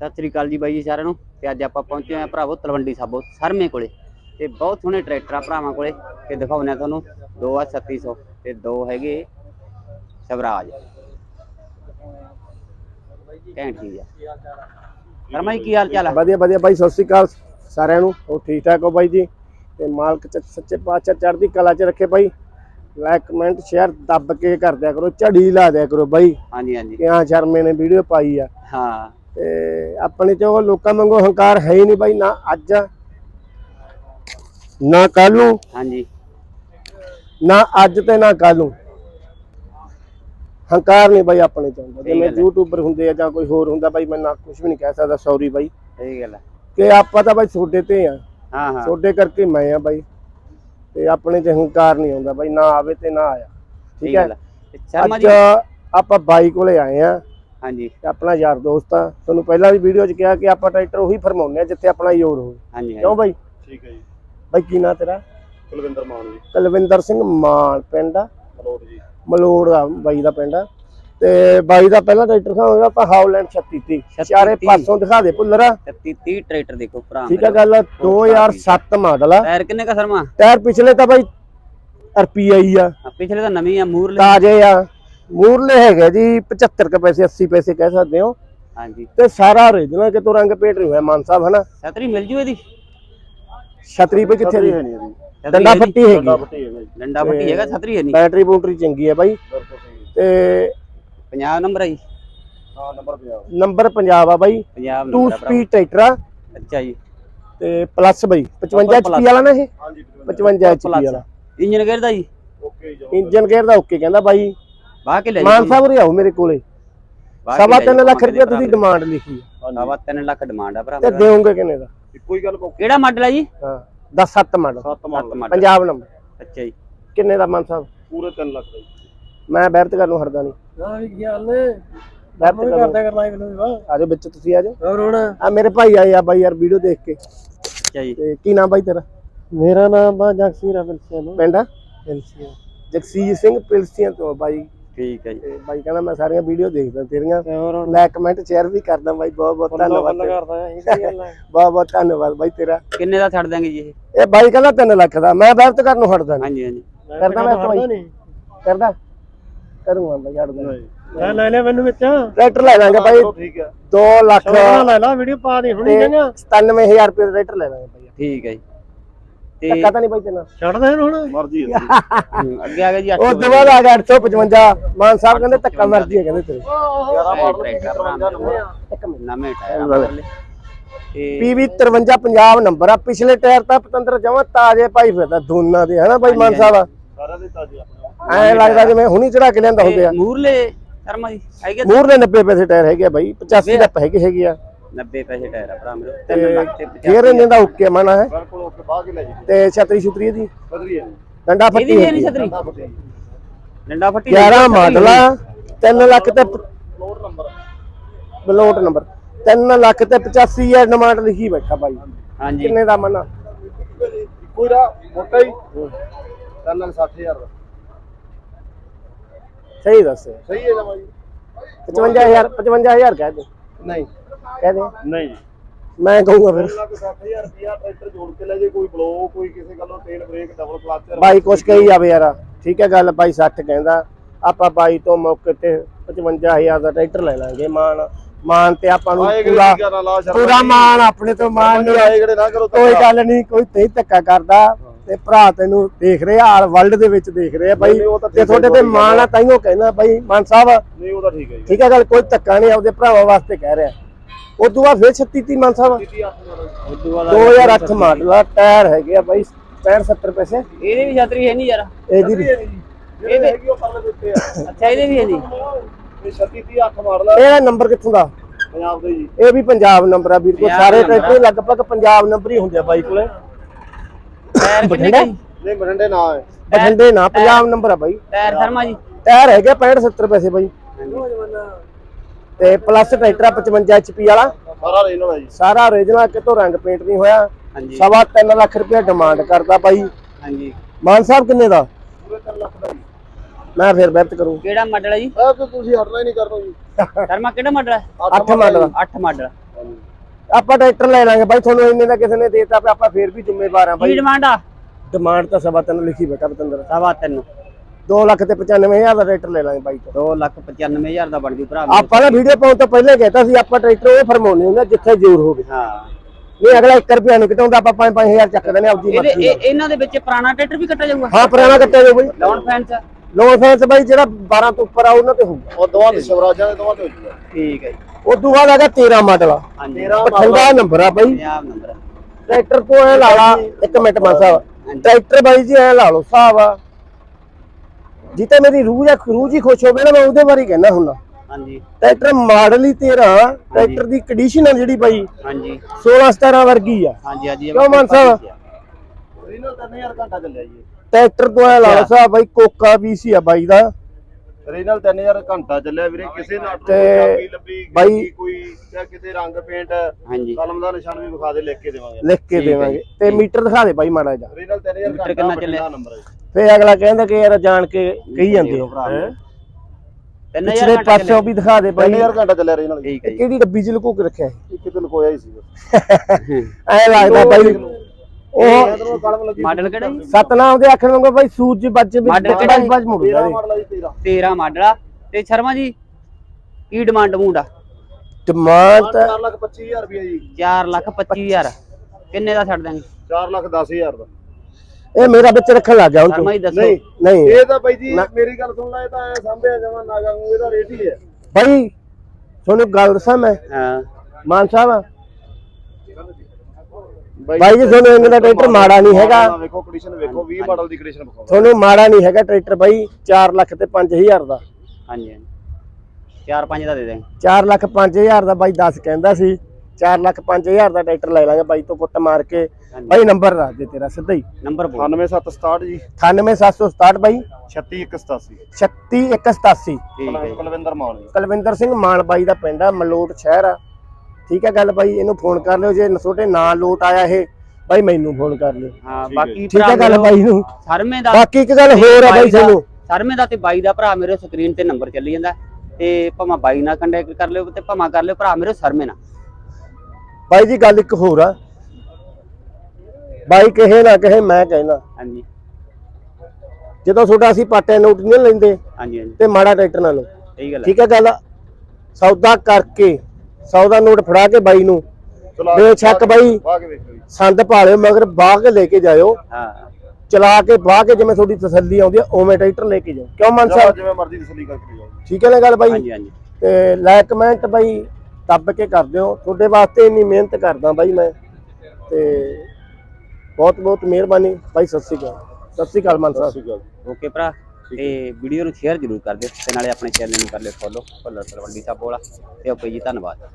ਸਤਿ ਸ੍ਰੀ ਅਕਾਲ ਜੀ ਬਾਈ ਜੀ ਸਾਰਿਆਂ ਨੂੰ। ਤੇ ਅੱਜ ਆਪਾਂ ਪਹੁੰਚੇ ਆ ਭਰਾਵੋ ਤਲਵੰਡੀ ਸਾਬੋ ਸਰਮੇ ਕੋਲੇ। ਤੇ ਬਹੁਤ ਸੋਹਣੇ ਟਰੈਕਟਰ ਆ ਭਰਾਵਾਂ ਕੋਲੇ। ਤੇ ਦਿਖਾਉਣੇ ਆ ਤੁਹਾਨੂੰ ਦੋ ਆ 3600 ਤੇ ਦੋ ਹੈਗੇ ਸਵਰਾਜ। ਚੀਜ਼ ਆ। ਸ਼ਰਮਾ ਜੀ ਕੀ ਹਾਲ ਚਾਲ ਆ? ਵਧੀਆ ਵਧੀਆ ਬਾਈ ਸਤਿ ਸ਼੍ਰੀ ਅਕਾਲ ਸਾਰਿਆਂ ਨੂੰ। ਹੋ ਠੀਕ ਠਾਕ ਹੋ ਬਾਈ ਜੀ? ਤੇ ਮਾਲਕ ਸੱਚੇ ਪਾਤਸ਼ਾਹ ਚੜ੍ਹਦੀ ਕਲਾ ਚ ਰੱਖੇ ਬਾਈ। ਲਾਈਕ ਕਮੈਂਟ ਸ਼ੇਅਰ ਦੱਬ ਕੇ ਕਰ ਦਿਆ ਕਰੋ ਝੜੀ ਲਾ ਦਿਆ ਕਰੋ ਬਾਈ। ਹਾਂਜੀ ਹਾਂਜੀ। ਕਿ ਹਾਂ ਸ਼ਰਮੇ ਨੇ ਵੀਡੀਓ ਪਾਈ ਆ। ਹਾਂ। ਤੇ ਆਪਣੇ ਚ ਉਹ ਲੋਕਾਂ ਵਾਂਗੂ ਹੰਕਾਰ ਹੈ ਹੀ ਨਹੀਂ ਬਾਈ ਨਾ ਅੱਜ ਨਾ ਕੱਲ ਨੂੰ। ਹਾਂਜੀ। ਨਾ ਅੱਜ ਤੇ ਨਾ ਕੱਲ ਨੂੰ। ਹੰਕਾਰ ਨਹੀਂ ਬਾਈ ਆਪਣੇ ਚ ਹੁੰਦਾ। ਜਿਵੇਂ ਹੈ। ਯੂਟਿਊਬਰ ਹੁੰਦੇ ਆ ਜਾਂ ਕੋਈ ਹੋਰ ਹੁੰਦਾ ਬਾਈ ਮੈਂ ਨਾ ਕੁਝ ਵੀ ਨਹੀਂ ਕਹਿ ਸਕਦਾ ਸੌਰੀ ਬਾਈ। ਸਹੀ ਗੱਲ ਆ ਕਿ ਆਪਾਂ ਤਾਂ ਬਾਈ ਛੋਡੇ ਤੇ ਆ। ਹਾਂ ਹਾਂ। ਛੋਡੇ ਕਰਕੇ ਮੈਂ ਆ ਬਾਈ। ਤੇ ਆਪਣੇ ਚ ਹੰਕਾਰ ਨਹੀਂ ਆਉਂਦਾ ਬਾਈ ਨਾ ਆਵੇ ਤੇ ਨਾ ਆਇਆ। ਠੀਕ ਹੈ? ਸ਼ਰਮਾ ਜੀ ਆਪਾਂ ਬਾਈ ਕੋਲੇ ਆਏ ਆ। ਹਾਂਜੀ। ਤੇ ਆਪਣਾ ਯਾਰ ਦੋਸਤ ਆ। ਤੁਹਾਨੂੰ ਪਹਿਲਾਂ ਵੀ ਵੀਡੀਓ 'ਚ ਕਿਹਾ ਕਿ ਆਪਾਂ ਟਰੈਕਟਰ ਉਹੀ ਫਰਮਾਉਂਦੇ ਆ ਜਿੱਥੇ ਆਪਣਾ ਯੋਰ ਹੋਵੇ। ਹਾਂਜੀ ਕਿਉਂ ਬਾਈ? ਠੀਕ ਹੈ ਜੀ। ਬਾਈ ਕੀ ਨਾਂ ਤੇਰਾ? ਕੁਲਵਿੰਦਰ ਮਾਨ ਜੀ। ਕੁਲਵਿੰਦਰ ਸਿੰਘ ਮਾਨ ਪਿੰਡ ਆ? ਮਲੋਟ ਜੀ। ਮਲੋੜ ਦਾ ਬਾਈ ਦਾ ਪਿੰਡ ਆ। ਤੇ ਬਾਈ ਦਾ ਪਹਿਲਾ ਟਰੈਕਟਰ ਖਾਵਾਂਗਾ ਆਪਾਂ ਹਾਉਲੈਂਡ 36 ਤੀ 36 ਚਾਰੇ ਪਾਸੋਂ ਦਿਖਾ ਦੇ ਭੁੱਲਰ 30 30 ਟਰੈਕਟਰ ਦੇਖੋ ਭਰਾ ਠੀਕ ਆ ਗੱਲ 2007 ਮਾਡਲ ਆ। ਟਾਇਰ ਕਿੰਨੇ ਕਾ ਸ਼ਰਮਾ? ਟਾਇਰ ਪਿਛਲੇ ਤਾਂ ਬਾਈ ਆਰਪੀਆਈ ਆ। ਆ, ਪਿਛਲੇ ਤਾਂ ਨਵੀਂ ਆ ਮੂਰਲੇ ਤਾਜ਼ੇ ਆ। ਮੂਰਲੇ ਹੈਗੇ ਜੀ 75 ਕੇ ਪੈਸੇ 80 ਪੈਸੇ ਕਹਿ ਸਕਦੇ ਹੋ। ਹਾਂਜੀ। ਤੇ ਸਾਰਾ origignal ਕਿਤੋਂ ਰੰਗ ਪੇਟ ਨਹੀਂ ਹੋਇਆ ਮਾਨ ਸਾਹਿਬ ਹਨਾ? ਛਤਰੀ ਮਿਲ ਜੂ ਇਹਦੀ? ਛਤਰੀ ਪੇ ਕਿੱਥੇ ਦੀ? ਡੰਡਾ? ਫੱਟੀ ਹੈਗੀ। ਪੱਟੀ ਹੈ। ਜੀ ਡੰਡਾ ਫੱਟੀ ਹੈਗਾ ਛਤਰੀ ਹੈ ਨਹੀਂ। ਬੈਟਰੀ ਬੂਟਰੀ ਚੰਗੀ ਹੈ ਬਾਈ। ਬਿਲਕੁਲ ਸਹੀ ਤੇ 50 ਨੰਬਰ ਜੀ। ਹਾਂ ਨੰਬਰ 50 ਨੰਬਰ ਪੰਜਾਬ ਆ ਬਾਈ। 50 2 ਨੰਬਰ ਆ ਭਰਾ। ਸਪੀਡ ਟਰੈਕਟਰ ਆ। ਅੱਛਾ ਜੀ। ਤੇ ਪਲੱਸ ਬਾਈ। 55 ਐਚਪੀ ਵਾਲਾ ਨਾ ਇਹ? ਹਾਂਜੀ 55 ਐਚਪੀ ਵਾਲਾ। ਇੰਜਨ ਗੇਅਰ ਦਾ ਜੀ? ਓਕੇ ਜੀ ਇੰਜਨ ਗੇਅਰ ਦਾ ਓਕੇ ਕਹਿੰਦਾ ਬਾਈ। ਬਾਹ ਕੇ ਲੈ ਮਾਨ ਸਾਹਿਬ ਰੇ ਆਓ ਮੇਰੇ ਕੋਲੇ। ਸਵਾ ਲੈ ਤਿੰਨ ਜਾਓ ਲੱਖ ਭਾਵੇਂ ਰੁਪਏ ਤੁਸੀਂ ਡਿਮਾਂਡ ਲਿਖੀ। ਸਵਾ 3 ਲੱਖ ਡਿਮਾਂਡ ਆ ਭਰਾ ਤੇ। ਦੇਵੋਗੇ ਕਿੰਨੇ ਦਾ? ਇੱਕੋ ਹੀ ਗੱਲ ਕਹੋ ਕਿਹੜਾ ਮਾਡਲ ਆ ਜੀ? ਹਾਂ 10 7 ਮਾਡਲ 7 ਸੱਤ ਮਾਡਲ ਪੰਜਾਬ ਨੰਬਰ ਅੱਛਾ ਜੀ। ਕਿੰਨੇ ਦਾ ਮਾਨ ਸਾਹਿਬ? ਪੂਰੇ 3 ਲੱਖ ਦਾ ਜੀ। ਮੈਂ ਬੈਰਤ ਕਰਨ ਨੂੰ ਹਟਦਾ ਨਹੀਂ। ਹਾਂ ਵੀ ਕੰਮ ਕਰਨ ਕਰਦਾ ਕਰਨਾ ਮੈਨੂੰ ਵੀ ਵਾ ਆਜੋ ਵਿੱਚ ਤੁਸੀਂ ਆਜੋ ਹੋਰ ਹੁਣ? ਆ ਮੇਰੇ ਭਾਈ ਆਏ ਆ ਬਾਈ ਯਾਰ ਵੀਡੀਓ ਦੇਖ ਕੇ। ਅੱਛਾ ਜੀ। ਤੇ ਕੀ ਨਾਮ ਬਾਈ ਤੇਰਾ? ਮੇਰਾ ਨਾਮ ਬਾ ਜਗਸੀਰ ਅਬਲਸੀਆ ਨੂੰ। ਪਿੰਡ ਆ? ਐਲਸੀਆ ਜਗਸੀਰ ਸਿੰਘ ਪਿਲਸੀਆਂ ਤੋਂ ਆ ਬਾਈ। ਠੀਕ ਹੈ ਜੀ। ਤੇ ਬਾਈ ਕਹਿੰਦਾ ਮੈਂ ਸਾਰੀਆਂ ਵੀਡੀਓ ਦੇਖਦਾ ਤੇਰੀਆਂ। ਤੇ ਹੋਰ ਹੁਣ? ਲਾਈਕ ਕਮੈਂਟ ਸ਼ੇਅਰ ਵੀ ਕਰਦਾ ਬਾਈ ਬਹੁਤ ਬਹੁਤ ਧੰਨਵਾਦ ਤੇਰਾ। ਕਰਦਾ ਇਹ ਕੀ ਗੱਲ ਹੈ। ਬਹੁਤ ਬਹੁਤ ਧੰਨਵਾਦ ਬਾਈ ਤੇਰਾ। ਕਿੰਨੇ ਦਾ ਛੱਡ ਦਾਂਗੇ ਜੀ ਇਹ? ਇਹ ਬਾਈ ਕਹਿੰਦਾ 3 ਲੱਖ ਦਾ ਮੈਂ ਬੈਰਤ ਕਰਨ ਨੂੰ ਹਟਦਾ ਨਹੀਂ ਹਾਂਜੀ ਹਾਂਜੀ। ਕਰਦਾ ਮੈਂ ਭਾਈ ਨਹੀਂ ਕਰਦਾ? ਕਰੂੰਗਾ ਬਾਈ ਹਟਦਾ ਨਹੀਂ। ਲੈ ਲੈ ਲੈ ਮੈਨੂੰ ਵਿੱਚ। ਟਰੈਕਟਰ ਲੈ ਲਾਂਗੇ ਬਾਈ। ਚਲੋ ਠੀਕ ਹੈ। 2 ਲੱਖ ਸੋਨਾ ਲੈ ਲਾ ਵੀਡੀਓ ਪਾ ਦੇ ਹੁਣੀ ਤੇ ਚੰਗਾ 97000 ਰੁਪਏ ਦਾ ਟਰੈਕਟਰ ਲੈ ਲਾਂਗੇ ਬਾਈ। ਠੀਕ ਹੈ ਜੀ। ਤੇ ਧੱਕਾ ਤਾਂ ਨਹੀਂ ਬਾਈ ਤੇਨਾ ਛੱਡ ਦੇ ਇਹਨੂੰ ਹੁਣ। ਮਰਜ਼ੀ ਹੈ ਹਮ, ਅੱਗੇ ਆ ਗਿਆ ਜੀ 8 ਉਹ ਤੋਂ ਬਾਅਦ ਆ ਗਿਆ 855 ਮਾਨ ਸਾਹਿਬ ਕਹਿੰਦੇ ਧੱਕਾ ਮਰਜ਼ੀ ਹੈ ਕਹਿੰਦੇ ਤੇਰੇ। 11 ਮਾਡਲ ਟਰੈਕਟਰ ਭਰਾ ਮੇਰਾ। ਇੱਕ ਮਿੰਟ। ਨਵੇਂ ਟਾਇਰ ਆ ਮਗਰਲੇ। ਤੇ ਪੀਵੀ 53 ਪੰਜਾਬ ਨੰਬਰ ਆ। ਪਿਛਲੇ ਟਾਇਰ ਤਾਂ ਪਤੰਦਰ ਜਮਾ ਤਾਜ਼ੇ ਭਾਈ ਫਿਰਦਾ ਦੋਨਾਂ ਦੇ ਹਨਾ ਬਾਈ ਮਾਨ ਸਾਹਿਬ? ਸਾਰਾ ਦੇ ਤਾਜੀ ਆਪਣੇ। ਐ ਲੱਗਦਾ ਜਿਵੇਂ ਹੁਣੀ ਚੜਾ ਕੇ ਲਿਆਂਦਾ ਹੁੰਦੇ ਆ ਮੂਰਲੇ ਸ਼ਰਮਾ ਜੀ ਹੈਗੇ ਮੂਰ ਦੇ 90 ਪੈਸੇ ਟਾਇਰ ਹੈਗੇ ਆ ਬਾਈ 85 ਦਾ ਹੈਗੇ ਹੈਗੇ ਆ। 90 ਪੈਸੇ ਟਾਇਰ ਆ ਭਰਾ ਮੇਰੇ। ਤੇ 3 ਲੱਖ ਤੇ 50 ਗੇਅਰ ਇਹਨਾਂ ਦਾ ਓਕੇ ਮਨਾ ਹੈ। ਬਿਲਕੁਲ ਓਕੇ ਬਾਹ ਕੇ ਲੈ ਜੀ। ਤੇ ਛਤਰੀ ਛੁਤਰੀ ਦੀ ਬਦਰੀ ਹੈ। ਡੰਡਾ ਇਹਦੀ ਫੱਟੀ ਹੈਗੀ। ਨਹੀਂ। ਛਤਰੀ ਨਾ ਡੰਡਾ ਫੱਟੀ 11 ਮਾਡਲ ਆ 3 ਲੱਖ ਤੇ ਫਲੋਰ ਨੰਬਰ ਬਲੋਟ ਨੰਬਰ। 3 ਲੱਖ ਤੇ 85000 ਡਿਮਾਂਡ ਲਿਖੀ ਬੈਠਾ ਬਾਈ ਹਾਂਜੀ। ਕਿੰਨੇ ਦਾ ਮਨਾ? ਇੱਕੋ ਹੀ ਰਾ ਮੋਟਾ ਹੀ। 3 ਲੱਖ 60000 ਦਾ। ਸਹੀ ਦੱਸ। ਸਹੀ ਹੈ ਜਮਾ ਜੀ 55000 55000 ਕਹਿ ਦੇ। ਨਹੀਂ। ਕਹਿ ਦੇ। ਨਹੀਂ। ਜੀ ਮੈਂ ਕਹੂੰਗਾ ਫਿਰ। 3 ਲੱਖ 60000 ਰੁਪਿਆ ਟਰੈਕਟਰ ਜੋੜ ਕੇ ਲੈ ਜੇ ਕੋਈ ਬਲੋ ਕੋਈ ਕਿਸੇ ਗੱਲੋਂ ਤੇਲ ਬ੍ਰੇਕ ਡਬਲ ਕਲਚ ਬਾਈ ਕੁਛ ਕਹੀ ਜਾਵੇ ਯਾਰ। ਠੀਕ ਹੈ ਗੱਲ ਬਾਈ 60 ਕਹਿੰਦਾ। ਆਪਾਂ ਬਾਈ ਤੋਂ ਮੌਕੇ ਤੇ 55000 ਦਾ ਟਰੈਕਟਰ ਲੈ ਲਾਂਗੇ। ਮਾਨ ਮਾਨ ਤੇ ਆਪਾਂ ਨੂੰ ਪੂਰਾ ਪੂਰਾ ਮਾਨ ਆਪਣੇ ਤੋਂ ਮਾਨ ਨਹੀਂ ਆਏ ਕਿਹੜੇ ਨਾ ਕਰੋ ਕੋਈ ਗੱਲ ਨਹੀਂ ਕੋਈ ਤੇ ਧੱਕਾ ਕਰਦਾ। ਤੇ ਭਰਾ ਤੈਨੂੰ ਦੇਖ ਰਹੇ ਆ ਵਰਲਡ ਦੇ ਵਿੱਚ ਦੇਖ ਰਹੇ ਬਾਈ। ਉਹ ਤਾਂ ਤੁਹਾਡੇ ਤੇ ਮਾਨ ਆ ਤਾਈਓ ਕਹਿੰਦਾ ਬਾਈ ਮਾਨ ਸਾਹਿਬ। ਨਹੀਂ ਉਹਦਾ ਠੀਕ ਹੈ ਠੀਕ ਹੈ ਗੱਲ ਕੋਈ ਧੱਕਾ ਨਹੀਂ ਆਪਦੇ ਭਰਾਵਾਂ ਵਾਸਤੇ ਕਹਿ ਰਿਹਾ। ਉਦੋਂ ਬਾਅਦ ਫਿਰ 36 30 ਮਾਨ ਸਾਹਿਬ ਤੀਤੀ ਅੱਠ ਮਾਡਲ ਉਦੋਂ ਬਾਅਦ 2008 ਮਾਡਲ ਆ ਟਾਇਰ ਹੈਗੇ ਆ ਬਾਈ 65 70 ਪੈਸੇ। ਇਹਦੀ ਵੀ ਛਤਰੀ ਹੈ ਨਹੀਂ ਯਾਰ। ਇਹਦੀ ਵੀ- ਇਹਦੇ ਹੈਗੀ ਉਹ ਪਰਲੇ ਦਿੱਤੇ ਆ। ਅੱਛਾ ਇਹਦੇ ਵੀ ਹੈ ਨਹੀਂ ਇਹ 36 30 8 ਮਾਡਲ ਆ। ਇਹਦਾ ਨੰਬਰ ਕਿੱਥੋਂ ਦਾ? ਪੰਜਾਬ ਦੇ ਜੀ। ਇਹ ਵੀ ਪੰਜਾਬ ਨੰਬਰ ਆ ਵੀਰ ਪੰਜਾਬ ਸਾਰੇ। ਟਰੈਕਟਰ ਲਗਭਗ ਪੰਜਾਬ ਨੰਬਰ ਹੀ ਹੁੰਦੇ ਆ ਬਾਈ ਕੋਲੇ। ਟਾਇਰ ਕਿੰਨੇ ਦਾ ਜੀ? ਨਹੀਂ ਬਠਿੰਡੇ ਨਾ ਹੈ ਬਠਿੰਡੇ ਨਾ ਪੰਜਾਬ ਨੰਬਰ ਆ ਬਾਈ। ਟਾਇਰ ਸ਼ਰਮਾ ਜੀ। ਟਾਇਰ ਹੈਗੇ 65 70 ਪੈਸੇ ਬਾਈ। ਤੇ ਪਲੱਸ ਟਰੈਕਟਰ ਆ 55 HP ਵਾਲਾ। ਸਾਰਾ ਰੇਲ ਵਾਲਾ ਜੀ। ਸਾਰਾ origignal ਕਿਤੋਂ ਰੰਗ ਪੇਂਟ ਨਹੀਂ ਹੋਇਆ। ਹਾਂਜੀ। ਸਵਾ 3 ਲੱਖ ਰੁਪਏ ਡਿਮਾਂਡ ਕਰਦਾ ਬਾਈ। ਹਾਂਜੀ। ਮਾਨ ਸਾਹਿਬ ਕਿੰਨੇ ਦਾ? ਪੂਰੇ 3 ਲੱਖ ਦਾ ਜੀ। ਮੈਂ ਫਿਰ ਬੈਠ ਕਰੂੰ। ਕਿਹੜਾ ਮਾਡਲ ਹੈ ਜੀ? ਆ ਤੇ ਤੁਸੀਂ ਹਟਣਾ ਹੀ ਨਹੀਂ ਕਰਨਾ ਜੀ। ਸ਼ਰਮਾ ਕਿਹੜਾ ਮਾਡਲ ਹੈ 8 ਮਾਡਲ 8 ਮਾਡਲ ਆਪਾਂ ਟਰੈਕਟਰ ਲੈ ਲਾਂਗੇ ਬਾਈ ਤੁਹਾਨੂੰ ਇੰਨੇ ਦਾ ਕਿਸੇ ਨੇ ਦੇਤਾ ਆਪਾਂ ਫੇਰ ਵੀ ਜ਼ਿੰਮੇਵਾਰ ਆ ਕੀ ਬਾਈ ਡਿਮਾਂਡ ਆ? ਡਿਮਾਂਡ ਤਾਂ ਸਵਾ ਤਿੰਨ ਲਿਖੀ ਬੈਠਾ ਬਤੰਦਰ ਸਵਾ ਤਿੰਨ। 2 ਲੱਖ ਤੇ 95000 ਦਾ ਟਰੈਕਟਰ ਲੈ ਲਾਂਗੇ ਬਾਈ ਤੋਂ। 2 ਲੱਖ 95000 ਦਾ ਬਣ ਜੂ ਭਰਾ। ਆਪਾਂ ਨਾ ਵੀਡੀਓ ਪਾਉਣ ਤੋਂ ਪਹਿਲੇ ਕਹਿਤਾ ਸੀ ਆਪਾਂ ਟਰੈਕਟਰ ਉਹ ਫਰਮਾਉਣੇ ਹੁੰਦਾ ਜਿੱਥੇ ਜ਼ੋਰ ਹੋਵੇ। ਹਾਂ। ਨਹੀਂ ਅਗਲਾ 1 ਰੁਪਿਆ ਨਹੀਂ ਘਟਾਉਂਦਾ ਆਪਾਂ 5-5000 ਚੱਕ ਦਿੰਦੇ ਆਪਦੀ ਇਹਦੇ ਮਰਜ਼ੀ ਇਹ- ਇਹਨਾਂ ਦੇ ਵਿੱਚ ਪੁਰਾਣਾ ਟਰੈਕਟਰ ਵੀ ਕੱਟਿਆ ਜਾਊਗਾ? ਹਾਂ ਪੁਰਾਣਾ ਕੱਟਿਆ ਜੋ। ਬਾਈ ਲੋਨ ਫੈਂਸ ਲੋਨ ਫੈਂਸ ਬਾਈ ਜਿਹੜਾ 12 ਤੋਂ ਉੱਪਰ ਆ ਉਹਨਾਂ ਤੇ ਹੋਊਗਾ। ਉਹ ਦੋਵਾਂ ਦੇ ਸ਼ਿਵਰਾਜਾਂ ਦੇ ਦੋਵਾਂ ਤੇ ਹੋ ਜੂਗਾ ਠੀਕ ਹੈ ਜੀ। ਉਦੋਂ ਬਾਅਦ ਹੈਗਾ 13 ਮਾਡਲ ਆ। ਹਾਂਜੀ। ਠੰਡਾ ਨੰਬਰ ਆ ਬਾਈ। ਪੰਜਾਬ ਨੰਬਰ ਟਰੈਕਟਰ ਤੋਂ ਐ ਲਾ ਲਾ ਇੱਕ ਮਿੰਟ ਮਾ ਸਾਹਿਬ ਟਰੈਕਟਰ ਬਾਈ ਜੀ ਐ ਲਾ ਲਓ ਸਾਹਿਬ ਆ। ਜਿੱਤੇ ਮੇਰੀ ਰੂਹ ਜਾਂ ਰੂਹ ਜੀ ਖੁਸ਼ ਹੋਵੇ ਨਾ ਮੈਂ ਉਹਦੇ ਬਾਰੇ ਹੀ ਕਹਿਣਾ ਹੁੰਦਾ। ਹਾਂਜੀ। ਟਰੈਕਟਰ ਮਾਡਲ ਹੀ 13 ਟਰੈਕਟਰ ਦੀ ਕੰਡੀਸ਼ਨ ਆ ਜਿਹੜੀ ਬਾਈ। ਹਾਂਜੀ। 16 17 ਵਰਗੀ ਆ। ਹਾਂਜੀ ਹਾਂਜੀ ਕਿਉਂ ਮਾਨ ਸਾਹਿਬ? ਰੀਨਲ 3000 ਘੰਟਾ ਚੱਲਿਆ ਜੀ। ਟਰੈਕਟਰ ਤੋਂ ਐ ਲਾ ਲਓ ਸਾਹਿਬ ਬਾਈ ਕੋਕਾ ਪੀਸੀ ਆ ਬਾਈ ਦਾ। ਰੀਨਲ 3000 ਘੰਟਾ ਚੱਲਿਆ ਵੀਰੇ ਕਿਸੇ ਨਾਲ ਤੇ ਚਾਬੀ ਲੱਭੀ ਬਾਈ- ਕੋਈ ਜਾਂ ਕਿਤੇ ਰੰਗ ਪੇਂਟ ਕਲਮ ਦਾ ਨਿਸ਼ਾਨ ਵੀ ਵਿਖਾ ਦੇ ਲਿਖ ਕੇ ਦੇਵਾਂਗੇ। ਲਿਖ ਕੇ ਦੇਵਾਂਗੇ। ਤੇ ਮੀਟਰ ਦਿਖਾ ਦੇ ਬਾਈ ਮਾੜਾ ਜਿਹਾ। ਰੀਨਲ 3000 ਮੀਟਰ ਘੰਟਾ ਕਿੰਨਾ ਚੱਲਿਆ? ਨੰਬਰ ਹੈ ਫੇ ਅਗਲਾ ਕਹਿੰਦਾ ਕਿ ਯਾਰ ਜਾਣ ਕੇ ਕਹੀ ਜਾਂਦੇ ਹੋ ਭਰਾ ਹੈਂ? ਤਿੰਨ ਹਜ਼ਾਰ ਪਿਛਲੇ ਘੰਟਾ ਪਾਸੇ ਵੀ ਦਿਖਾ ਦੇ ਬਾਈ। 3000 ਘੰਟਾ ਚੱਲਿਆ ਰੀਨਲ ਠੀਕ ਹੈ ਜੀ ਕਿਹੜੀ ਡੱਬੀ ਚ ਲੁਕੋ ਕੇ ਰੱਖਿਆ ਹੈ ਕਿਤੇ ਲਕੋਇਆ ਹੀ ਸੀ ਬਸ। ਐ ਲੱਗਦਾ ਬਾਈ। ਉਹ ਮਾਡਲ ਕਿਹੜਾ ਜੀ? ਸਤਨਾਮ ਦੇ ਆਖਣ ਵਾਂਗੂ ਬਾਈ ਸੂਰਜ ਬੱਜ ਮਾਡਲ ਕਿਹੜਾ ਬੱਜ ਬੱਜ ਮੁੜ 13 ਗਿਆ ਮਾਡਲ ਆ ਜੀ 13 13 ਮਾਡਲ ਆ। ਤੇ ਸ਼ਰਮਾ ਜੀ ਕੀ ਡਿਮਾਂਡ ਮੁੰਡਾ ਡਿਮਾਂਡ ਤਾਂ 4 ਲੱਖ 25000 ਰੁਪਏ ਜੀ। 4 ਲੱਖ 25000 ਕਿੰਨੇ ਦਾ ਛੱਡ ਦਾਂਗੇ 4 ਲੱਖ 10000 ਦਾ। ਇਹ ਮੇਰਾ ਵਿੱਚ ਰੱਖਣ ਲੱਗ ਗਿਆ ਹੁਣ ਸ਼ਰਮਾ ਤੂੰ ਜੀ ਦੱਸੋ। ਨਹੀਂ ਨਹੀਂ। ਇਹ ਤਾਂ ਬਾਈ ਜੀ ਮੇਰੀ ਗੱਲ ਸੁਣ ਲੈ ਇਹ ਤਾਂ ਐ ਸਾਂਭਿਆ ਜਮਾ ਨਾਗਾ ਨੂੰ ਇਹਦਾ ਰੇਟ ਹੀ ਹੈ। ਬਾਈ ਤੁਹਾਨੂੰ ਗੱਲ ਦੱਸਾਂ ਮੈਂ? ਹਾਂ। ਮਾਨ ਸਾਹਿਬ। ਬਾਈ ਜੀ ਤੁਹਾਨੂੰ ਇਹਨਾਂ ਦਾ ਟਰੈਕਟਰ ਮਾੜਾ ਨਹੀਂ ਹੈਗਾ। ਆਹ ਵੇਖੋ ਕੰਡੀਸ਼ਨ ਵੇਖੋ 20 ਮਾਡਲ ਦੀ ਕੰਡੀਸ਼ਨ ਵਿਖਾਓ। ਤੁਹਾਨੂੰ ਮਾੜਾ ਨਹੀਂ ਹੈਗਾ ਟਰੈਕਟਰ ਬਾਈ 4 ਲੱਖ ਤੇ 5000 ਦਾ। ਹਾਂਜੀ ਹਾਂਜੀ। 4 5 ਦਾ ਦੇ ਦਾਂਗੇ 4 ਲੱਖ 5000 ਦਾ ਬਾਈ 10 ਕਹਿੰਦਾ ਸੀ। 4 ਲੱਖ 5000 ਦਾ ਟਰੈਕਟਰ ਲੈ ਲਾਂਗੇ ਬਾਈ ਤੋਂ ਕੁੱਟ ਮਾਰ ਕੇ। ਬਾਈ ਨੰਬਰ ਦੱਸ ਦੇ ਤੇਰਾ ਸਿੱਧਾ ਹੀ। ਨੰਬਰ ਬੋਲ। 9767 ਜੀ। 98767 ਬਾਈ। 36187 36187 ਠੀਕ ਹੈ ਜੀ। ਕੁਲਵਿੰਦਰ ਮਾਨ ਜੀ। ਕੁਲਵਿੰਦਰ ਸਿੰਘ ਮਾਨ ਬਾਈ ਦਾ ਪਿੰਡ ਆ ਮਲੋਟ ਸ਼ਹਿਰ ਆ। ਠੀਕ ਹੈ ਗੱਲ ਬਾਈ ਇਹਨੂੰ ਫੋਨ ਕਰ ਲਿਓ ਜੇ ਨਸੋਟੇ ਨਾ ਲੋਟ ਆਇਆ ਇਹ ਬਾਈ ਮੈਨੂੰ ਫੋਨ ਕਰ ਲਿਓ। ਹਾਂ ਬਾਕੀ ਠੀਕ ਹੈ ਗੱਲ ਬਾਈ ਨੂੰ। ਸਰਮੇ ਦਾ ਬਾਕੀ ਇੱਕ ਗੱਲ ਹੋਰ ਆ ਬਾਈ ਤੁਹਾਨੂੰ। ਸਰਮੇ ਦਾ ਤੇ ਬਾਈ ਦਾ ਭਰਾ ਮੇਰੇ ਸਕਰੀਨ ਤੇ ਨੰਬਰ ਚੱਲੀ ਜਾਂਦਾ। ਤੇ ਭਾਵੇਂ ਬਾਈ ਨਾਲ ਕੰਟੈਕਟ ਕਰ ਲਿਓ ਤੇ ਭਾਵੇਂ ਕਰ ਲਿਓ ਭਰਾ ਮੇਰੇ ਸਰਮੇ ਨਾਲ। ਬਾਈ ਜੀ ਗੱਲ ਇੱਕ ਹੋਰ ਆ। ਬਾਈ ਕਹੇ ਨਾ ਕਹੇ ਮੈਂ ਕਹਿਣਾ। ਹਾਂਜੀ। ਜਦੋਂ ਤੁਹਾਡਾ ਅਸੀਂ ਪਾਟੇ ਨੋਟ ਨਹੀਂ ਲੈਂਦੇ ਹਾਂਜੀ ਹਾਂਜੀ। ਤੇ ਮਾੜਾ ਟਰੈਕਟਰ ਨਾ ਲਓ। ਸਹੀ ਗੱਲ ਹੈ ਠੀਕ ਹੈ ਗੱਲ ਸੌਦਾ ਕਰਕੇ ਸੌਦਾ ਨੋਟ ਫੜਾ ਕੇ ਬਾਈ ਨੂੰ। ਚਲੋ ਬੇਸ਼ੱਕ ਬਾਈ ਸੰਦ ਭਾਲਿਓ ਮਗਰ ਬਾਹ ਕੇ ਲੈ ਕੇ ਜਾਇਓ। ਹਾਂ। ਚਲਾ ਕੇ ਬਾਹ ਕੇ ਜਿਵੇਂ ਤੁਹਾਡੀ ਤਸੱਲੀ ਆਉਂਦੀ ਆ ਉਵੇਂ ਟਰੈਕਟਰ ਲੈ ਕੇ ਜਾਓ। ਕਿਉਂ ਮਨ ਸਾਹਿਬ? ਜਿਵੇਂ ਮਰਜ਼ੀ ਤਸੱਲੀ ਕਰਕੇ ਜਾਓ। ਠੀਕ ਹੈ ਨਾ ਗੱਲ ਬਾਈ? ਹਾਂਜੀ ਹਾਂਜੀ। ਤੇ ਲਾਇਕ ਕਮੈਂਟ ਬਾਈ ਦੱਬ ਕੇ ਕਰ ਦਿਓ ਤੁਹਾਡੇ ਵਾਸਤੇ ਇੰਨੀ ਮਿਹਨਤ ਕਰਦਾ ਬਾਈ ਮੈਂ। ਤੇ ਬਹੁਤ ਬਹੁਤ ਮਿਹਰਬਾਨੀ। ਬਾਈ, ਸਤਿ ਸ਼੍ਰੀ ਅਕਾਲ। ਸਤਿ ਸ਼੍ਰੀ ਅਕਾਲ ਮਨ ਸਾਹਿਬ। ਓਕੇ ਭਰਾ, ਤੇ ਵੀਡੀਓ ਨੂੰ ਸ਼ੇਅਰ ਜ਼ਰੂਰ ਕਰ ਦਿਓ ਤੇ ਨਾਲੇ ਆਪਣੇ ਚੈਨਲ ਨੂੰ ਕਰ ਲਿਓ ਫੋਲੋ ਭੱਲਰ ਤਲਵੰਡੀ ਸਾਹਿਬ ਵਾਲਾ ਤੇ ਓਕੇ ਜੀ, ਧੰਨਵਾਦ।